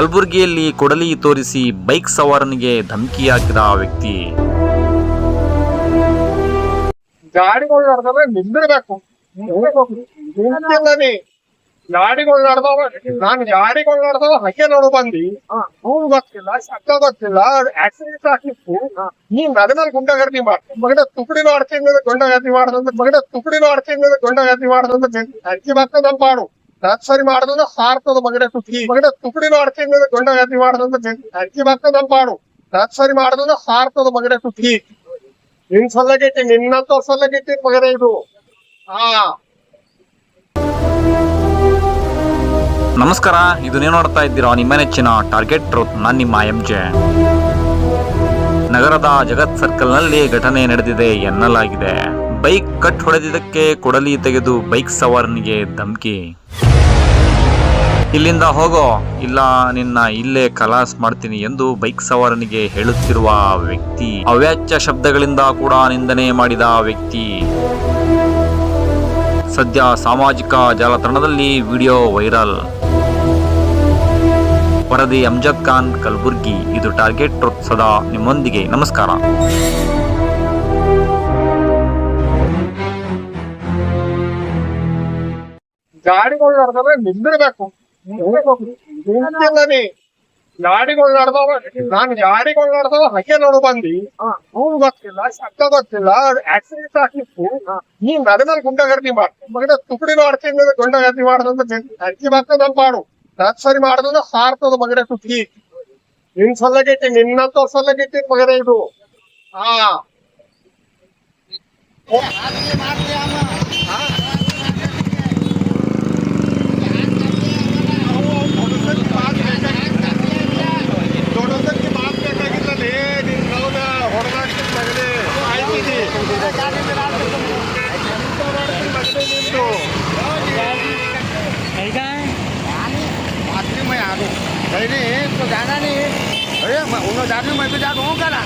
ಕಲಬುರಗಿಯಲ್ಲಿ ಕೊಡಲಿ ತೋರಿಸಿ ಬೈಕ್ ಸವಾರನಿಗೆ ಧಮಕಿ ಹಾಕಿದ ವ್ಯಕ್ತಿ. ಗಾಡಿಗಳು ನಡೆದ್ರೆ ನಿಂದಿರ್ಬೇಕು. ನಿಂತಿಲ್ಲ ನೀ ಗಾಡಿಗಳು ನಡೆದವ ನಾನು ಗಾಡಿಗಳು ನಡೆದವ ಹಂಗೆ ನೋಡು ಬಂದಿ. ಹೂ. ಗೊತ್ತಿಲ್ಲ ಶಬ್ದ ಗೊತ್ತಿಲ್ಲ ಆಕ್ಸಿಡೆಂಟ್ ಆಗಿತ್ತು. ನೀ ನನ್ನ ಮೇಲೆ ಗುಂಡಗರ್ದಿ ಮಾಡ. ಮಗಡ ತುಕಡಿ ಮಾಡ್ತೀನಿ ಗುಂಡಗರ್ದಿ ಮಾಡದಂತ ಮಗಡ ತುಕಡಿ ಮಾಡ್ತೀನಿ ಗುಂಡಗರ್ದಿ ಮಾಡದಂತ ಅಜ್ಜಿ ಬರ್ತದ ನಮ್ ಪಾಡು ನಾನ್ ಸರಿ ಮಗಡೆ ಹಾರ್ತದ ಮಗಡೆ ತುಕಡಿ ಮಗಡ ತುಕಡಿ ಮಾಡ್ತೀನಿ ಗುಂಡಗರ್ದಿ ಮಾಡದಂತ ಅಕ್ಕಿ ನಮ್ ಪಾಡು ನಾನ್ ಸರಿ ಮಾಡದಂದ್ರೆ ಹಾರ್ತದ ಮಗಡೆ ತುಕಡಿ ನಿನ್ ನಿನ್ನ ನಿನ್ನಂತ ಸಲ್ಲಗೈತಿ ಮಗನೇ ಇದು. ಹಾ ನಮಸ್ಕಾರ, ಇದು ನೀವು ನೋಡ್ತಾ ಇದ್ದೀರಾ ನಿಮ್ಮ ನೆಚ್ಚಿನ ಟಾರ್ಗೆಟ್ ಟ್ರೂತ್ ನಾನು ನಿಮ್ಮ ಎಂ ಜೆ ನಗರದ ಜಗತ್ ಸರ್ಕಲ್ನಲ್ಲಿ ಘಟನೆ ನಡೆದಿದೆ ಎನ್ನಲಾಗಿದೆ. ಬೈಕ್ ಕಟ್ ಹೊಡೆದಿದ್ದಕ್ಕೆ ಕೊಡಲಿ ತೆಗೆದು ಬೈಕ್ ಸವಾರನಿಗೆ ಧಮಕಿ. ಇಲ್ಲಿಂದ ಹೋಗೋ, ಇಲ್ಲ ನಿನ್ನ ಇಲ್ಲೇ ಕಲಾಸ್ ಮಾಡ್ತೀನಿ ಎಂದು ಬೈಕ್ ಸವಾರನಿಗೆ ಹೇಳುತ್ತಿರುವ ವ್ಯಕ್ತಿ. ಅವ್ಯಾಚ್ಯ ಶಬ್ದಗಳಿಂದ ಕೂಡ ನಿಂದನೆ ಮಾಡಿದ ವ್ಯಕ್ತಿ. ಸದ್ಯ ಸಾಮಾಜಿಕ ಜಾಲತಾಣದಲ್ಲಿ ವಿಡಿಯೋ ವೈರಲ್. ವರದಿ ಅಮ್ಜದ್ ಖಾನ್ ಕಲಬುರ್ಗಿ, ಇದು ಟಾರ್ಗೆಟ್ ಸದಾ ನಿಮ್ಮೊಂದಿಗೆ. ನಮಸ್ಕಾರ. ಗಾಡಿಗಳು ನಡೆದ್ರೆ ನಿಂದಿರ್ಬೇಕು. ನಿಂತಿಲ್ಲನಿ ಗಾಡಿಗಳು ನಡೆದವ ನಾನು ಗಾಡಿಗಳು ನಡೆದವ ಹಾಗೆ ನೋಡು ಬಂದಿ. ಅವ್ನು ಗೊತ್ತಿಲ್ಲ ಶಬ್ದ ಗೊತ್ತಿಲ್ಲ ಆಕ್ಸಿಡೆಂಟ್ ಆಗಿತ್ತು. ನೀ ನಡೆದ ಮೇಲೆ ಗುಂಡಗರ್ದಿ ಮಾಡು. ಮಗಡ ತುಕಡಿ ಮಾಡ್ತೀನಿ ಗುಂಡಗರ್ದಿ ಮಾಡದಂತ ಅಜ್ಜಿ ಬರ್ತದ ಮಾಡು. ನಾನ್ ಸರಿ ಮಾಡದಂದ್ರೆ ಸಾರ್ತದ ಮಗಡೆ ತುಕಡಿ. ನಿನ್ ಸಲ್ಲಗೈತಿ ನಿನ್ನಂತ ಸಲ್ಲಗೈತಿ ಮಗಡೆ ಇದು. ಹಾ. જાગી મેં તો જાગો હું કરા